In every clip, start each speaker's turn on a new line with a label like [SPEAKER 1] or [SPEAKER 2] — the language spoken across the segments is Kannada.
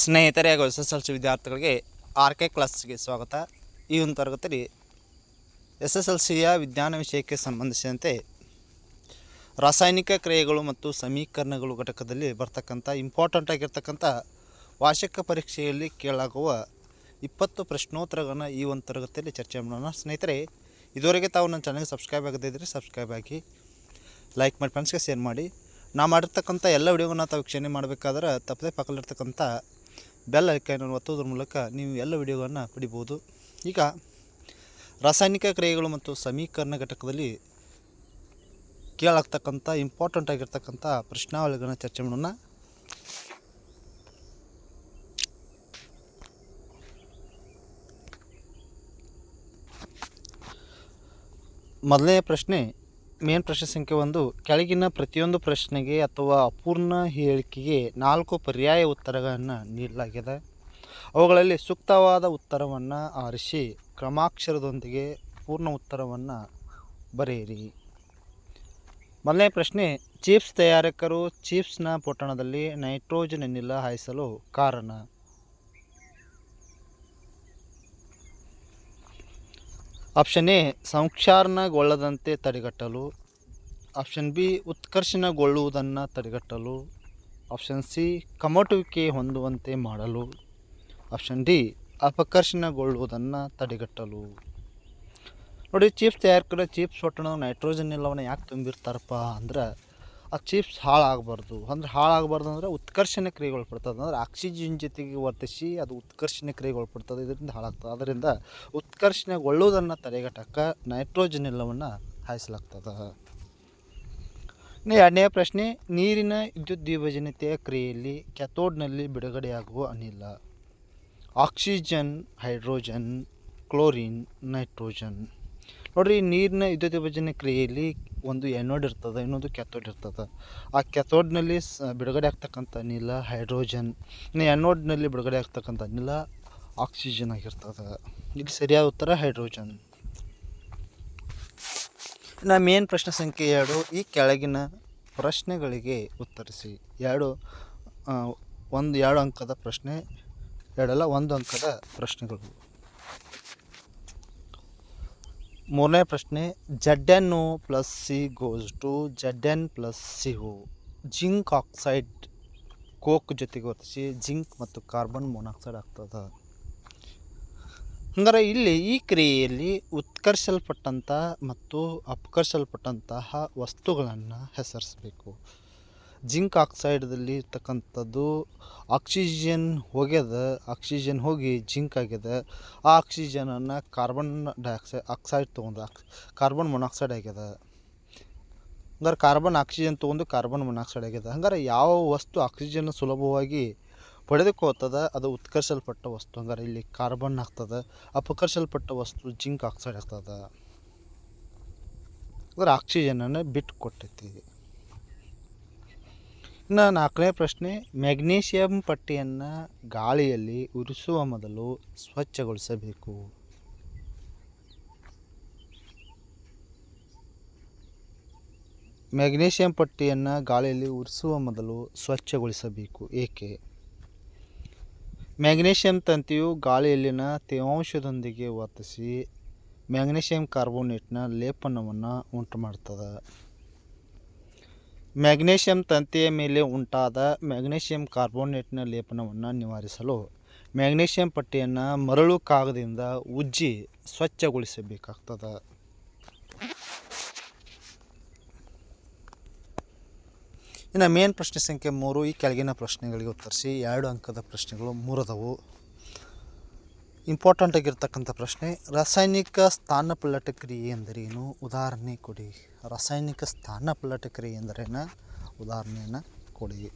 [SPEAKER 1] ಸ್ನೇಹಿತರೆ ಹಾಗೂ ಎಸ್ ಎಸ್ ಎಲ್ ಸಿ ವಿದ್ಯಾರ್ಥಿಗಳಿಗೆ ಆರ್ ಕೆ ಕ್ಲಾಸ್ಗೆ ಸ್ವಾಗತ. ಈ ಒಂದು ತರಗತಿಯಲ್ಲಿ ಎಸ್ ಎಸ್ ಎಲ್ ಸಿಯ ವಿಜ್ಞಾನ ವಿಷಯಕ್ಕೆ ಸಂಬಂಧಿಸಿದಂತೆ ರಾಸಾಯನಿಕ ಕ್ರಿಯೆಗಳು ಮತ್ತು ಸಮೀಕರಣಗಳು ಘಟಕದಲ್ಲಿ ಬರ್ತಕ್ಕಂಥ ಇಂಪಾರ್ಟೆಂಟ್ ಆಗಿರ್ತಕ್ಕಂಥ ವಾರ್ಷಿಕ ಪರೀಕ್ಷೆಯಲ್ಲಿ ಕೇಳಾಗುವ ಇಪ್ಪತ್ತು ಪ್ರಶ್ನೋತ್ತರಗಳನ್ನು ಈ ಒಂದು ತರಗತಿಯಲ್ಲಿ ಚರ್ಚೆ ಮಾಡೋಣ. ಸ್ನೇಹಿತರೆ, ಇದುವರೆಗೆ ತಾವು ನನ್ನ ಚಾನಲ್ಗೆ ಸಬ್ಸ್ಕ್ರೈಬ್ ಆಗದೇ ಇದ್ದರೆ ಸಬ್ಸ್ಕ್ರೈಬ್ ಆಗಿ ಲೈಕ್ ಮಾಡಿ ಫ್ರೆಂಡ್ಸ್ಗೆ ಶೇರ್ ಮಾಡಿ. ನಾ ಮಾಡಿರ್ತಕ್ಕಂಥ ಎಲ್ಲ ವಿಡಿಯೋಗಳನ್ನ ತಾವು ವೀಕ್ಷಣೆ ಮಾಡಬೇಕಾದ್ರೆ ತಪ್ಪದೇ ಪಕ್ಕದಲ್ಲಿರ್ತಕ್ಕಂಥ ಬೆಲ್ ಐಕಾನನ್ನು ಒತ್ತೋದ್ರ ಮೂಲಕ ನೀವು ಎಲ್ಲ ವಿಡಿಯೋಗಳನ್ನು ಪಡಿಬೋದು. ಈಗ ರಾಸಾಯನಿಕ ಕ್ರಿಯೆಗಳು ಮತ್ತು ಸಮೀಕರಣ ಘಟಕದಲ್ಲಿ ಕೇಳಾಗ್ತಕ್ಕಂಥ ಇಂಪಾರ್ಟೆಂಟ್ ಆಗಿರ್ತಕ್ಕಂಥ ಪ್ರಶ್ನಾವಳಿಗಳನ್ನ ಚರ್ಚೆ ಮಾಡೋಣ. ಮೊದಲನೇ ಪ್ರಶ್ನೆ ಮೇನ್ ಪ್ರಶ್ನೆ ಸಂಖ್ಯೆ ಒಂದು ಕೆಳಗಿನ ಪ್ರತಿಯೊಂದು ಪ್ರಶ್ನೆಗೆ ಅಥವಾ ಅಪೂರ್ಣ ಹೇಳಿಕೆಗೆ ನಾಲ್ಕು ಪರ್ಯಾಯ ಉತ್ತರಗಳನ್ನು ನೀಡಲಾಗಿದೆ. ಅವುಗಳಲ್ಲಿ ಸೂಕ್ತವಾದ ಉತ್ತರವನ್ನು ಆರಿಸಿ ಕ್ರಮಾಕ್ಷರದೊಂದಿಗೆ ಪೂರ್ಣ ಉತ್ತರವನ್ನು ಬರೆಯಿರಿ. ಮೊದಲನೇ ಪ್ರಶ್ನೆ, ಚಿಪ್ಸ್ ತಯಾರಕರು ಚಿಪ್ಸ್ನ ಪೊಟ್ಟಣದಲ್ಲಿ ನೈಟ್ರೋಜನ್ ಅನಿಲ ಹಾಯಿಸಲು ಕಾರಣ? ಆಪ್ಷನ್ ಎ ಸಂಕ್ಷಾರಣಗೊಳ್ಳದಂತೆ ತಡೆಗಟ್ಟಲು. ಆಪ್ಷನ್ ಬಿ ಉತ್ಕರ್ಷಣಗೊಳ್ಳುವುದನ್ನು ತಡೆಗಟ್ಟಲು. ಆಪ್ಷನ್ ಸಿ ಕಮಟುವಿಕೆ ಹೊಂದುವಂತೆ ಮಾಡಲು. ಆಪ್ಷನ್ ಡಿ ಅಪಕರ್ಷಣಗೊಳ್ಳುವುದನ್ನು ತಡೆಗಟ್ಟಲು. ನೋಡಿ ಚಿಪ್ಸ್ ತಯಾರಿಕೆ ಚೀಪ್ಸ್ ಒಟ್ಟಣ ನೈಟ್ರೋಜನ್ ಎಲ್ಲವನ್ನು ಯಾಕೆ ತುಂಬಿರ್ತಾರಪ್ಪ ಅಂದ್ರೆ ಆ ಚಿಪ್ಸ್ ಹಾಳಾಗಬಾರ್ದು. ಅಂದ್ರೆ ಹಾಳಾಗಬಾರ್ದು ಅಂದ್ರೆ ಉತ್ಕರ್ಷಣ ಕ್ರಿಯೆಗಳು ಒಳಪಡ್ತದೆ ಅಂದ್ರೆ ಆಕ್ಸಿಜನ್ ಜೊತೆಗೆ ವರ್ತಿಸಿ ಅದು ಉತ್ಕರ್ಷಣ ಕ್ರಿಯೆಗಳು ಒಳಪಡ್ತದೆ ಇದರಿಂದ ಹಾಳಾಗ್ತದೆ. ಅದರಿಂದ ಉತ್ಕರ್ಷಣೆಗೊಳ್ಳುವುದನ್ನು ತಡೆಗಟ್ಟಕ್ಕ ನೈಟ್ರೋಜನ್ ಎಲ್ಲವನ್ನು ಹಾಯಿಸಲಾಗ್ತದೆ. ಇನ್ನು ಎರಡನೇ ಪ್ರಶ್ನೆ, ನೀರಿನ ವಿದ್ಯುತ್ ದ್ವಿಭಜನತೆಯ ಕ್ರಿಯೆಯಲ್ಲಿ ಕ್ಯಾಥೋಡ್ನಲ್ಲಿ ಬಿಡುಗಡೆಯಾಗುವ ಅನಿಲ. ಆಕ್ಸಿಜನ್ ಹೈಡ್ರೋಜನ್ ಕ್ಲೋರಿನ್ ನೈಟ್ರೋಜನ್ ನೋಡ್ರಿ ನೀರಿನ ವಿದ್ಯುತ್ ವಿಭಜನೆ ಕ್ರಿಯೆಯಲ್ಲಿ ಒಂದು ಎನೋಡ್ ಇರ್ತದೆ, ಇನ್ನೊಂದು ಕ್ಯಾಥೋಡ್ ಇರ್ತದೆ. ಆ ಕ್ಯಾಥೋಡ್ನಲ್ಲಿ ಸ, ಬಿಡುಗಡೆ ಆಗ್ತಕ್ಕಂಥ ಅನಿಲ ಹೈಡ್ರೋಜನ್ ಇನ್ನು ಎನೋಡ್ನಲ್ಲಿ ಬಿಡುಗಡೆ ಆಗ್ತಕ್ಕಂಥ ಅನಿಲ ಆಕ್ಸಿಜನ್ ಆಗಿರ್ತದೆ. ಇಲ್ಲಿ ಸರಿಯಾದ ಉತ್ತರ ಹೈಡ್ರೋಜನ್ ಇನ್ನು ಮೇನ್ ಪ್ರಶ್ನೆ ಸಂಖ್ಯೆ ಎರಡು, ಈ ಕೆಳಗಿನ ಪ್ರಶ್ನೆಗಳಿಗೆ ಉತ್ತರಿಸಿ. ಎರಡು ಒಂದು ಎರಡು ಅಂಕದ ಪ್ರಶ್ನೆ, ಎರಡಲ್ಲ ಒಂದು ಅಂಕದ ಪ್ರಶ್ನೆಗಳು. ಮೂರನೇ ಪ್ರಶ್ನೆ Z N O plus C goes to Z N plus C O zinc oxide, coke ಜೊತೆಗೆ ವರ್ತಿಸಿ ಜಿಂಕ್ ಮತ್ತು ಕಾರ್ಬನ್ ಮೊನಾಕ್ಸೈಡ್ ಆಗ್ತದ. ಹಂಗಾರೆ ಇಲ್ಲಿ ಈ ಕ್ರಿಯೆಯಲ್ಲಿ ಉತ್ಕರ್ಷಲ್ಪಟ್ಟಂತಹ ಮತ್ತು ಅಪಕರ್ಷಲ್ಪಟ್ಟಂತಹ ವಸ್ತುಗಳನ್ನು ಹೆಸರಿಸಬೇಕು. ಜಿಂಕ್ ಆಕ್ಸೈಡ್ದಲ್ಲಿ ಇರ್ತಕ್ಕಂಥದ್ದು ಆಕ್ಸಿಜನ್ ಹೋಗ್ಯದ ಆಕ್ಸಿಜನ್ ಹೋಗಿ ಜಿಂಕ್ ಆಗ್ಯದ ಆ ಆಕ್ಸಿಜನನ್ನು ಕಾರ್ಬನ್ ಡೈಆಕ್ಸೈಡ್ ಆಕ್ಸೈಡ್ ತೊಗೊಂಡು ಕಾರ್ಬನ್ ಮೊನಾಕ್ಸೈಡ್ ಆಗ್ಯದ ಹಂಗಾರೆ ಕಾರ್ಬನ್ ಆಕ್ಸಿಜನ್ ತೊಗೊಂಡು ಕಾರ್ಬನ್ ಮೊನಾಕ್ಸೈಡ್ ಆಗ್ಯದ ಹಂಗಾರೆ ಯಾವ ವಸ್ತು ಆಕ್ಸಿಜನ್ ಸುಲಭವಾಗಿ ಪಡೆದುಕೋತದ ಅದು ಉತ್ಕರ್ಷಲ್ಪಟ್ಟ ವಸ್ತು. ಹಂಗಾರೆ ಇಲ್ಲಿ ಕಾರ್ಬನ್ ಆಗ್ತದೆ. ಅಪಕರ್ಷಲ್ಪಟ್ಟ ವಸ್ತು ಜಿಂಕ್ ಆಕ್ಸೈಡ್ ಆಗ್ತದೆ. ಅಂದ್ರೆ ಆಕ್ಸಿಜನನ್ನು ಬಿಟ್ಟು ಕೊಟ್ಟೈತಿ ಇನ್ನು ನಾಲ್ಕನೇ ಪ್ರಶ್ನೆ ಮ್ಯಾಗ್ನೀಷಿಯಂ ಪಟ್ಟಿಯನ್ನು ಗಾಳಿಯಲ್ಲಿ ಉರಿಸುವ ಮೊದಲು ಸ್ವಚ್ಛಗೊಳಿಸಬೇಕು. ಮೆಗ್ನೀಷಿಯಂ ಪಟ್ಟಿಯನ್ನು ಗಾಳಿಯಲ್ಲಿ ಉರಿಸುವ ಮೊದಲು ಸ್ವಚ್ಛಗೊಳಿಸಬೇಕು. ಏಕೆ? ಮ್ಯಾಗ್ನೀಷಿಯಂ ತಂತಿಯು ಗಾಳಿಯಲ್ಲಿನ ತೇವಾಂಶದೊಂದಿಗೆ ವರ್ತಿಸಿ ಮ್ಯಾಗ್ನೀಷಿಯಂ ಕಾರ್ಬೋನೇಟ್ನ ಲೇಪನವನ್ನು ಉಂಟು ಮಾಡ್ತದೆ ಮ್ಯಾಗ್ನೀಷಿಯಂ ತಂತಿಯ ಮೇಲೆ ಉಂಟಾದ ಮ್ಯಾಗ್ನೇಷಿಯಂ ಕಾರ್ಬೋನೇಟ್ನ ಲೇಪನವನ್ನು ನಿವಾರಿಸಲು ಮ್ಯಾಗ್ನೇಷಿಯಮ್ ಪಟ್ಟಿಯನ್ನು ಮರಳು ಕಾಗದದಿಂದ ಉಜ್ಜಿ ಸ್ವಚ್ಛಗೊಳಿಸಬೇಕಾಗ್ತದೆ. ಇನ್ನು ಮೇನ್ ಪ್ರಶ್ನೆ ಸಂಖ್ಯೆ ಮೂರು, ಈ ಕೆಳಗಿನ ಪ್ರಶ್ನೆಗಳಿಗೆ ಉತ್ತರಿಸಿ ಎರಡು ಅಂಕದ ಪ್ರಶ್ನೆಗಳು ಮೂರದವು. ಇಂಪಾರ್ಟೆಂಟ್ ಆಗಿರ್ತಕ್ಕಂಥ ಪ್ರಶ್ನೆ, ರಾಸಾಯನಿಕ ಸ್ಥಾನಪಲ್ಲಟ ಕ್ರಿಯೆ ಎಂದರೇನು ಉದಾಹರಣೆ ಕೊಡಿ. ರಾಸಾಯನಿಕ ಸ್ಥಾನಪಲ್ಲಟ ಕ್ರಿಯೆ ಎಂದರೇನು? ಉದಾಹರಣೆಯನ್ನು ಕೊಡಿ.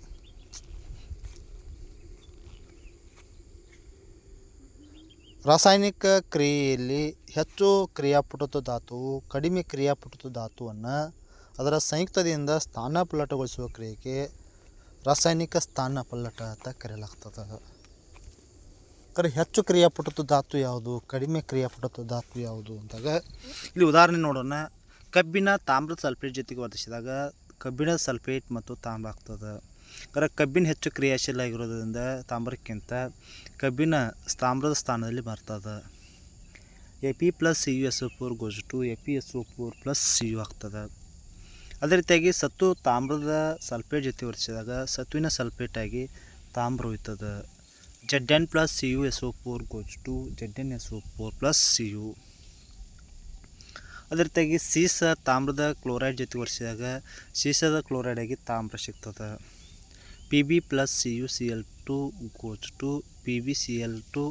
[SPEAKER 1] ರಾಸಾಯನಿಕ ಕ್ರಿಯೆಯಲ್ಲಿ ಹೆಚ್ಚು ಕ್ರಿಯಾಪುಟದ ಧಾತು ಕಡಿಮೆ ಕ್ರಿಯಾಪುಟದ ಧಾತುವನ್ನು ಅದರ ಸಂಯುಕ್ತದಿಂದ ಸ್ಥಾನಪಲ್ಲಟಗೊಳಿಸುವ ಕ್ರಿಯೆಗೆ ರಾಸಾಯನಿಕ ಸ್ಥಾನಪಲ್ಲಟ ಅಂತ ಕರೆಯಲಾಗ್ತದೆ. ಅಂದರೆ ಹೆಚ್ಚು ಕ್ರಿಯಾಪಟುತ್ವ ಧಾತು ಯಾವುದು? ಕಡಿಮೆ ಕ್ರಿಯಾಪಟುತ್ವ ಧಾತು ಯಾವುದು ಅಂದಾಗ, ಇಲ್ಲಿ ಉದಾಹರಣೆ ನೋಡೋಣ. ಕಬ್ಬಿನ ತಾಮ್ರದ ಸಲ್ಫೇಟ್ ಜೊತೆಗೆ ವರ್ತಿಸಿದಾಗ ಕಬ್ಬಿನ ಸಲ್ಫೇಟ್ ಮತ್ತು ತಾಮ್ರ ಆಗ್ತದೆ. ಕರೆ ಕಬ್ಬಿನ ಹೆಚ್ಚು ಕ್ರಿಯಾಶೀಲ ಆಗಿರೋದ್ರಿಂದ ತಾಮ್ರಕ್ಕಿಂತ ಕಬ್ಬಿನ ತಾಮ್ರದ ಸ್ಥಾನದಲ್ಲಿ ಬರ್ತದೆ. A P plus C U S O four goes to A P S O four plus C U ಆಗ್ತದೆ. ಅದೇ ರೀತಿಯಾಗಿ ಸತ್ತು ತಾಮ್ರದ ಸಲ್ಫೇಟ್ ಜೊತೆ ಒರೆಸಿದಾಗ ಸತ್ತುವಿನ ಸಲ್ಫೇಟಾಗಿ ತಾಮ್ರ ಹೋಯ್ತದೆ. Z N plus C U S O four goes to Z N S O four plus C U ಅದ್ರ ರೀತಿಯಾಗಿ ಸೀಸ ತಾಮ್ರದ ಕ್ಲೋರೈಡ್ ಜೊತೆ ಒರೆಸಿದಾಗ ಸೀಸದ ಕ್ಲೋರೈಡ್ ಆಗಿ ತಾಮ್ರ ಸಿಗ್ತದೆ. P B plus C U C L two goes to P B C L two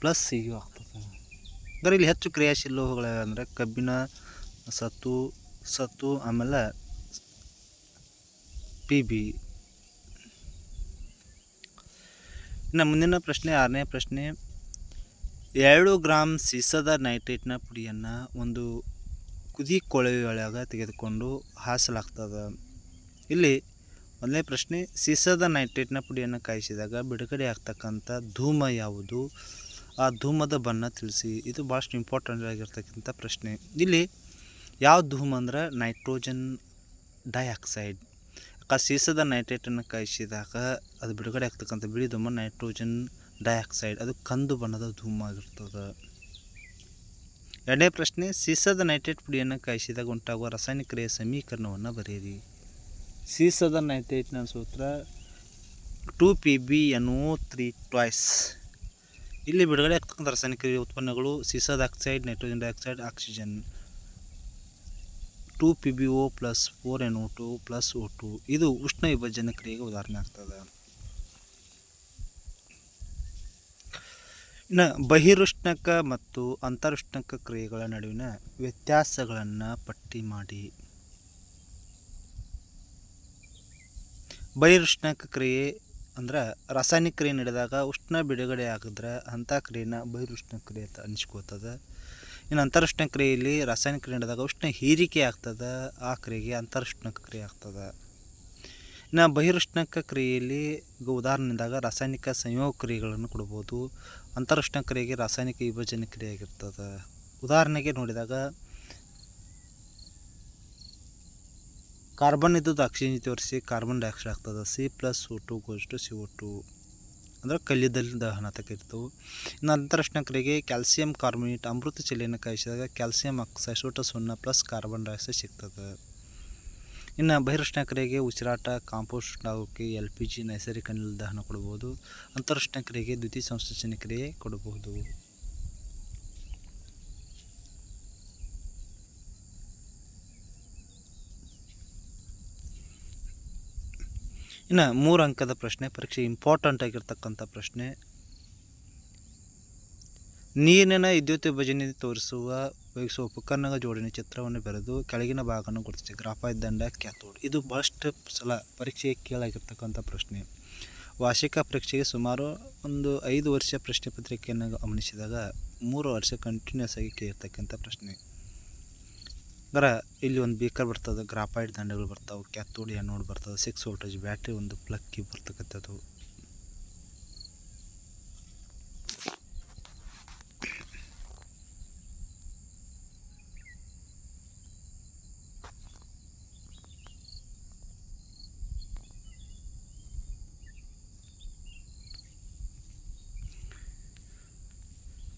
[SPEAKER 1] plus C U ಆಗ್ತದೆ. ಅಂದರೆ ಇಲ್ಲಿ ಹೆಚ್ಚು ಕ್ರಿಯಾಶೀಲ ಅಂದರೆ ಕಬ್ಬಿಣ, ಸತ್ತು ಸತ್ತು, ಆಮೇಲೆ ಪಿ ಬಿ ಇನ್ನು ಮುಂದಿನ ಪ್ರಶ್ನೆ, ಆರನೇ ಪ್ರಶ್ನೆ. ಎರಡು ಗ್ರಾಮ್ ಸೀಸದ ನೈಟ್ರೇಟ್ನ ಪುಡಿಯನ್ನು ಒಂದು ಕುದಿ ಕೊಳವೆಯೊಳಗೆ ತೆಗೆದುಕೊಂಡು ಹಾಸಲಾಗ್ತದೆ? ಇಲ್ಲಿ ಮೊದಲನೇ ಪ್ರಶ್ನೆ, ಸೀಸದ ನೈಟ್ರೇಟ್ನ ಪುಡಿಯನ್ನು ಕಾಯಿಸಿದಾಗ ಬಿಡುಗಡೆ ಆಗ್ತಕ್ಕಂಥ ಧೂಮ ಯಾವುದು? ಆ ಧೂಮದ ಬಣ್ಣ ತಿಳಿಸಿ, ಇದು ಭಾಳಷ್ಟು ಇಂಪಾರ್ಟೆಂಟ್ ಆಗಿರ್ತಕ್ಕಂಥ ಪ್ರಶ್ನೆ. ಇಲ್ಲಿ ಯಾವ ಧೂಮ ಅಂದ್ರೆ ನೈಟ್ರೋಜನ್ ಡೈಆಕ್ಸೈಡ್? ಆ ಸೀಸದ ನೈಟ್ರೇಟನ್ನು ಕಾಯಿಸಿದಾಗ ಅದು ಬಿಡುಗಡೆ ಆಗ್ತಕ್ಕಂಥ ಬಿಳಿ ಧೂಮ ನೈಟ್ರೋಜನ್ ಡೈಆಕ್ಸೈಡ್, ಅದು ಕಂದು ಬಣ್ಣದ ಧೂಮ ಆಗಿರ್ತದೆ. ಎರಡನೇ ಪ್ರಶ್ನೆ, ಸೀಸದ ನೈಟ್ರೇಟ್ ಪುಡಿಯನ್ನು ಕಾಯಿಸಿದಾಗ ಉಂಟಾಗುವ ರಾಸಾಯನಿಕ ಕ್ರಿಯೆ ಸಮೀಕರಣವನ್ನು ಬರೆಯಿರಿ. ಸೀಸದ ನೈಟ್ರೇಟ್ನ ಸೂತ್ರ two P B N O three twice ಇಲ್ಲಿ ಬಿಡುಗಡೆ ಆಗ್ತಕ್ಕಂಥ ರಾಸಾಯನಿಕ ಉತ್ಪನ್ನಗಳು ಸೀಸದ oxide, nitrogen dioxide, oxygen. Two P B O plus four N O two plus O two ಇದು ಉಷ್ಣ ವಿಭಜನ ಕ್ರಿಯೆಗೆ ಉದಾಹರಣೆ ಆಗ್ತದೆ. ಇನ್ನು ಬಹಿರುಷ್ಣಕ ಮತ್ತು ಅಂತರುಷ್ಣಕ ಕ್ರಿಯೆಗಳ ನಡುವಿನ ವ್ಯತ್ಯಾಸಗಳನ್ನು ಪಟ್ಟಿ ಮಾಡಿ. ಬಹಿರುಷ್ಣಕ ಕ್ರಿಯೆ ಅಂದ್ರೆ ರಾಸಾಯನಿಕ ಕ್ರಿಯೆ ನಡೆದಾಗ ಉಷ್ಣ ಬಿಡುಗಡೆ ಆಗಿದ್ರೆ ಅಂಥ ಕ್ರಿಯೆನ ಬಹಿರುಷ್ಣ ಕ್ರಿಯೆ ಅಂತ ಅನಿಸ್ಕೋತದೆ ಇನ್ನು ಅಂತರುಷ್ಣ ಕ್ರಿಯೆಯಲ್ಲಿ ರಾಸಾಯನಿಕ ಕ್ರಿಯೆ ನಡೆದಾಗ ಉಷ್ಣ ಹೀರಿಕೆ ಆಗ್ತದೆ, ಆ ಕ್ರಿಯೆಗೆ ಅಂತರುಷ್ಣ ಕ್ರಿಯೆ ಆಗ್ತದೆ. ಇನ್ನು ಬಹಿರುಷ್ಣಕ ಕ್ರಿಯೆಯಲ್ಲಿ ಈಗ ಉದಾಹರಣೆದಾಗ ರಾಸಾಯನಿಕ ಸಂಯೋಗ ಕ್ರಿಯೆಗಳನ್ನು ಕೊಡ್ಬೋದು. ಅಂತರುಷ್ಣ ಕ್ರಿಯೆಗೆ ರಾಸಾಯನಿಕ ವಿಭಜನೆ ಕ್ರಿಯೆ ಆಗಿರ್ತದೆ ಉದಾಹರಣೆಗೆ ನೋಡಿದಾಗ ಕಾರ್ಬನ್ ಇದ್ದದ್ದು ಆಕ್ಸಿಜನ್ ತೋರಿಸಿ ಕಾರ್ಬನ್ ಡೈಆಕ್ಸೈಡ್ ಆಗ್ತದೆ. C plus O two goes to C O two ಅಂದ್ರೆ ಕಲ್ಲಿದ್ದಲಿನ ದಹನ ತೆಗಿರ್ತವೆ ಇನ್ನು ಅಂತರಷ್ಣ ಕ್ರಿಯೆಗೆ ಕ್ಯಾಲ್ಸಿಯಂ ಕಾರ್ಬೋನೇಟ್ ಅಮೃತ ಕಾಯಿಸಿದಾಗ ಕ್ಯಾಲ್ಸಿಯಂ ಆಕ್ಸೈಡ್ ಸೂಟ ಸುಣ್ಣ ಪ್ಲಸ್ ಕಾರ್ಬನ್ ಡೈಆಕ್ಸೈಡ್ ಸಿಗ್ತದೆ. ಇನ್ನು ಬಹಿರುಷ್ಣ ಕ್ರಿಯೆಗೆ ಉಸಿರಾಟ, ಕಾಂಪೋಸ್ಟ್ ಆಗೋಕ್ಕೆ ಎಲ್ ಪಿ ಜಿ, ನೈಸರ್ಗಿಕ ಅನಿಲ ದಹನ ಕೊಡ್ಬೋದು ಅಂತರುಷ್ಣ ಕ್ರಿಯೆಗೆ ದ್ವಿತೀಯ ಸಂಶ್ಲೇಷಣೆ ಕ್ರಿಯೆ ಕೊಡಬಹುದು. ಇನ್ನು ಮೂರು ಅಂಕದ ಪ್ರಶ್ನೆ, ಪರೀಕ್ಷೆ ಇಂಪಾರ್ಟೆಂಟ್ ಆಗಿರ್ತಕ್ಕಂಥ ಪ್ರಶ್ನೆ. ನೀರಿನ ವಿದ್ಯುತ್ ವಿಭಜನೆ ತೋರಿಸುವ, ಉಪಯೋಗಿಸುವ ಉಪಕರಣಗಳ ಜೋಡಣೆ ಚಿತ್ರವನ್ನು ಬರೆದು ಕೆಳಗಿನ ಭಾಗವನ್ನು ಗುರುತಿಸಿ. ಗ್ರಾಫೈಟ್ ದಂಡ ಕ್ಯಾಥೋಡ್. ಇದು ಬಹಳಷ್ಟು ಸಲ ಪರೀಕ್ಷೆಗೆ ಕೇಳಾಗಿರ್ತಕ್ಕಂಥ ಪ್ರಶ್ನೆ. ವಾರ್ಷಿಕ ಪರೀಕ್ಷೆಗೆ ಸುಮಾರು ಒಂದು ಐದು ವರ್ಷ ಪ್ರಶ್ನೆ ಪತ್ರಿಕೆಯನ್ನು ಗಮನಿಸಿದಾಗ ಮೂರು ವರ್ಷ ಕಂಟಿನ್ಯೂಸ್ ಆಗಿ ಕೇಳಿರ್ತಕ್ಕಂಥ ಪ್ರಶ್ನೆ. ಅಂದ್ರೆ ಇಲ್ಲಿ ಒಂದು ಬೀಕರ್ ಬರ್ತದೆ ಗ್ರಾಫೈಟ್ ದಂಡಗಳು ಬರ್ತಾವೆ ಕ್ಯಾಥೋಡ್ ನೋಡ್ ಬರ್ತದೆ ಸಿಕ್ಸ್ ವೋಲ್ಟೇಜ್ ಬ್ಯಾಟ್ರಿ ಒಂದು ಪ್ಲಕ್ಕಿ ಬರ್ತಕ್ಕಂಥದ್ದು.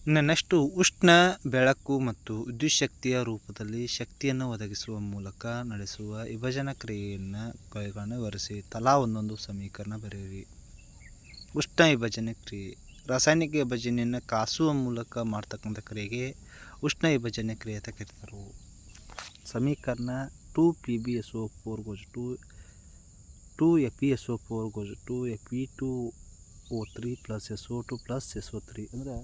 [SPEAKER 1] ಇನ್ನು ನೆಕ್ಸ್ಟು ಉಷ್ಣ, ಬೆಳಕು ಮತ್ತು ವಿದ್ಯುತ್ ಶಕ್ತಿಯ ರೂಪದಲ್ಲಿ ಶಕ್ತಿಯನ್ನು ಒದಗಿಸುವ ಮೂಲಕ ನಡೆಸುವ ವಿಭಜನ ಕ್ರಿಯೆಯನ್ನು ಕೈಗಳನ್ನು ವಿವರಿಸಿ ತಲಾ ಒಂದೊಂದು ಸಮೀಕರಣ ಬರೆಯಿರಿ. ಉಷ್ಣ ವಿಭಜನೆ ಕ್ರಿಯೆ. ರಾಸಾಯನಿಕ ವಿಭಜನೆಯನ್ನು ಕಾಸುವ ಮೂಲಕ ಮಾಡ್ತಕ್ಕಂಥ ಕ್ರಿಯೆಗೆ ಉಷ್ಣ ವಿಭಜನೆ ಕ್ರಿಯೆ ಅಂತ ಕರೀತಾರೆ. ಸಮೀಕರಣ two P B S O four goes to two A P S O four goes to A P two O three plus S O two plus S O three ಅಂದರೆ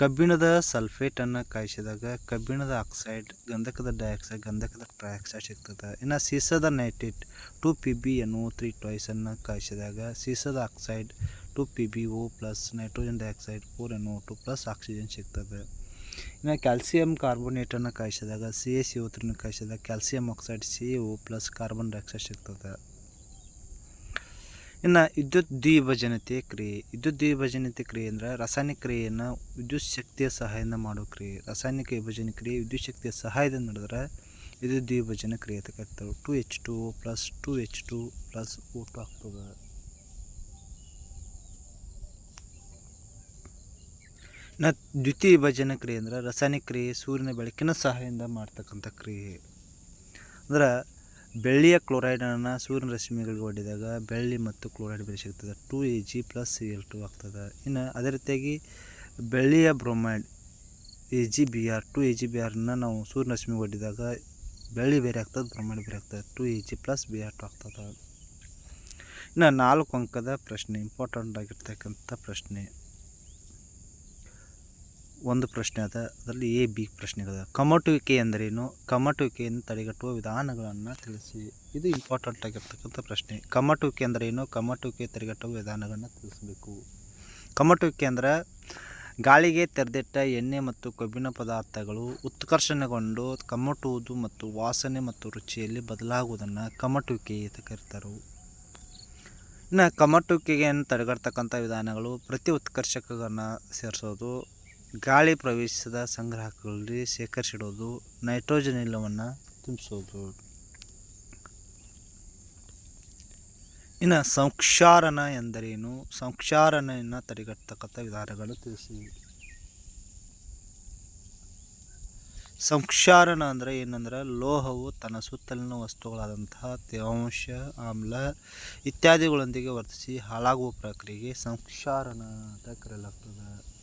[SPEAKER 1] ಕಬ್ಬಿಣದ ಸಲ್ಫೇಟನ್ನು ಕಾಯಿಸಿದಾಗ ಕಬ್ಬಿಣದ ಆಕ್ಸೈಡ್ ಗಂಧಕದ ಡೈಆಕ್ಸೈಡ್ ಗಂಧಕದ ಟ್ರೈಆಕ್ಸೈಡ್ ಸಿಗ್ತದೆ. ಇನ್ನು ಸೀಸದ nitrate two P B N O three ಟ್ವೈಸನ್ನು ಕಾಯಿಸಿದಾಗ ಸೀಸದ oxide two P B O plus nitrogen dioxide four N O two plus oxygen ಸಿಗ್ತದೆ. ಇನ್ನು ಕ್ಯಾಲ್ಸಿಯಂ ಕಾರ್ಬೋನೇಟನ್ನು ಕಾಯಿಸಿದಾಗ ಸಿ ಎ ಸಿ ಓ ತ್ರೀನ ಕಾಯಿಸಿದಾಗ calcium oxide C A O plus carbon dioxide ಸಿಗ್ತದೆ. ಇನ್ನು ವಿದ್ಯುತ್ ದ್ವಿಭಜನತೆ ಕ್ರಿಯೆ. ವಿದ್ಯುತ್ ದ್ವಿಭಜನತೆ ಕ್ರಿಯೆ ಅಂದರೆ ರಾಸಾಯನಿಕ ಕ್ರಿಯೆಯನ್ನು ವಿದ್ಯುತ್ ಶಕ್ತಿಯ ಸಹಾಯದಿಂದ ಮಾಡೋ ಕ್ರಿಯೆ. ರಾಸಾಯನಿಕ ವಿಭಜನೆ ಕ್ರಿಯೆ ವಿದ್ಯುತ್ ಶಕ್ತಿಯ ಸಹಾಯದಿಂದ ನಡೆದ್ರೆ ವಿದ್ಯುತ್ ದ್ವಿಭಜನ ಕ್ರಿಯೆ ಅಂತ two H two plus two H two plus O two ಆಗ್ತದೆ. ನ ದ್ವಿತೀಯ ವಿಭಜನ ಕ್ರಿಯೆ ಅಂದ್ರೆ ರಾಸಾಯನಿಕ ಕ್ರಿಯೆ ಸೂರ್ಯನ ಬೆಳಕಿನ ಸಹಾಯದಿಂದ ಮಾಡ್ತಕ್ಕಂಥ ಕ್ರಿಯೆ. ಅಂದ್ರೆ ಬೆಳ್ಳಿಯ ಕ್ಲೋರೈಡನ್ನು ಸೂರ್ಯನ ರಶ್ಮಿಗಳಿಗೆ ಒಡ್ಡಿದಾಗ ಬೆಳ್ಳಿ ಮತ್ತು ಕ್ಲೋರೈಡ್ ಬೆಲೆ ಸಿಗ್ತದೆ. Two A G plus C L two ಆಗ್ತದೆ. ಇನ್ನು ಅದೇ ರೀತಿಯಾಗಿ ಬೆಳ್ಳಿಯ bromide A G B R, two A G B ಆರ್ನ ನಾವು ಸೂರ್ಯನ ರಶ್ಮಿಗೆ ಒಡ್ಡಿದಾಗ ಬೆಳ್ಳಿ ಬೇರೆ ಆಗ್ತದೆ, ಬ್ರೊಮೈಡ್ ಬೇರೆ ಆಗ್ತದೆ. Two A G plus B R two ಆಗ್ತದೆ. ಇನ್ನು ನಾಲ್ಕು ಅಂಕದ ಪ್ರಶ್ನೆ ಇಂಪಾರ್ಟೆಂಟ್ ಆಗಿರ್ತಕ್ಕಂಥ ಪ್ರಶ್ನೆ. ಒಂದು ಪ್ರಶ್ನೆ ಅದ. ಅದರಲ್ಲಿ ಎ, ಬಿ ಪ್ರಶ್ನೆಗಳ ಕಮಟುವಿಕೆ ಎಂದರೇನು? ಕಮಟುವಿಕೆಯನ್ನು ತಡೆಗಟ್ಟುವ ವಿಧಾನಗಳನ್ನು ತಿಳಿಸಿ. ಇದು ಇಂಪಾರ್ಟೆಂಟ್ ಆಗಿರ್ತಕ್ಕಂಥ ಪ್ರಶ್ನೆ. ಕಮಟುವಿಕೆ ಎಂದರೇನು? ಕಮಟುವಿಕೆ ತಡೆಗಟ್ಟುವ ವಿಧಾನಗಳನ್ನು ತಿಳಿಸಬೇಕು. ಕಮಟುವಿಕೆ ಅಂದರೆ ಗಾಳಿಗೆ ತೆರೆದಿಟ್ಟ ಎಣ್ಣೆ ಮತ್ತು ಕೊಬ್ಬಿನ ಪದಾರ್ಥಗಳು ಉತ್ಕರ್ಷಣೆಗೊಂಡು ಕಮಟುವುದು ಮತ್ತು ವಾಸನೆ ಮತ್ತು ರುಚಿಯಲ್ಲಿ ಬದಲಾಗುವುದನ್ನು ಕಮಟುವಿಕೆ ಅಂತ ಕರೀತಾರೆ. ಇನ್ನು ಕಮಟುವಿಕೆಯನ್ನು ತಡೆಗಟ್ಟತಕ್ಕಂಥ ವಿಧಾನಗಳು ಪ್ರತಿ ಉತ್ಕರ್ಷಕಗಳನ್ನು ಸೇರಿಸೋದು ಗಾಳಿ ಪ್ರವೇಶಿಸದ ಸಂಗ್ರಾಹಕಗಳಲ್ಲಿ ಶೇಖರಿಸಿಡೋದು ನೈಟ್ರೋಜನ್ ಇಲ್ಲವನ್ನು ತುಂಬಿಸೋದು. ಇನ್ನು ಸಂಕ್ಷಾರಣ ಎಂದರೇನು? ಸಂಕ್ಷಾರಣೆಯನ್ನು ತಡೆಗಟ್ಟತಕ್ಕಂಥ ವಿಧಾನಗಳು ತಿಳಿಸಿ. ಸಂಕ್ಷಾರಣ ಅಂದರೆ ಏನಂದ್ರೆ ಲೋಹವು ತನ್ನ ಸುತ್ತಲಿನ ವಸ್ತುಗಳಾದಂತಹ ತೇವಾಂಶ, ಆಮ್ಲ ಇತ್ಯಾದಿಗಳೊಂದಿಗೆ ವರ್ತಿಸಿ ಹಾಳಾಗುವ ಪ್ರಕ್ರಿಯೆಗೆ ಸಂಕ್ಷಾರಣ ಅಂತ ಕರೆಯಲಾಗ್ತದೆ.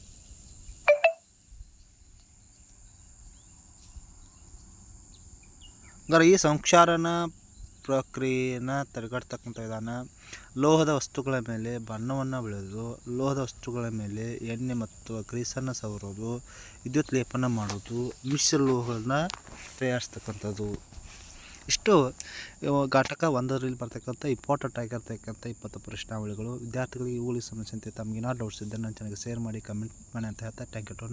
[SPEAKER 1] ಅಂದರೆ ಈ ಸಂಕ್ಷಾರನ ಪ್ರಕ್ರಿಯೆನ ತಡೆಗಟ್ಟತಕ್ಕಂಥ ವಿಧಾನ, ಲೋಹದ ವಸ್ತುಗಳ ಮೇಲೆ ಬಣ್ಣವನ್ನು ಬೆಳೆದು, ಲೋಹದ ವಸ್ತುಗಳ ಮೇಲೆ ಎಣ್ಣೆ ಮತ್ತು ಗ್ರೀಸನ್ನು ಸವರೋದು, ವಿದ್ಯುತ್ ಲೇಪನ ಮಾಡೋದು ಮಿಶ್ರ ಲೋಹಗಳನ್ನ ತಯಾರಿಸ್ತಕ್ಕಂಥದ್ದು. ಇಷ್ಟು. ಘಟಕ ಒಂದರಲ್ಲಿ ಬರ್ತಕ್ಕಂಥ ಇಂಪಾರ್ಟೆಂಟ್ ಆಗಿರ್ತಕ್ಕಂಥ ಇಪ್ಪತ್ತು ಪ್ರಶ್ನಾವಳಿಗಳು. ವಿದ್ಯಾರ್ಥಿಗಳಿಗೆ ಇವುಗಳಿಗೆ ಅಂತ ತಮಗೇನಾದ್ರು ಡೌಟ್ಸ್ ಇದ್ದರೆ ನನ್ನ ಚೆನ್ನಾಗಿ ಶೇರ್ ಮಾಡಿ ಕಮೆಂಟ್ ಮಾಡಿ ಅಂತ ಹೇಳ್ತಾ ಟ್ಯಾಂಕ್ ಯು ಟು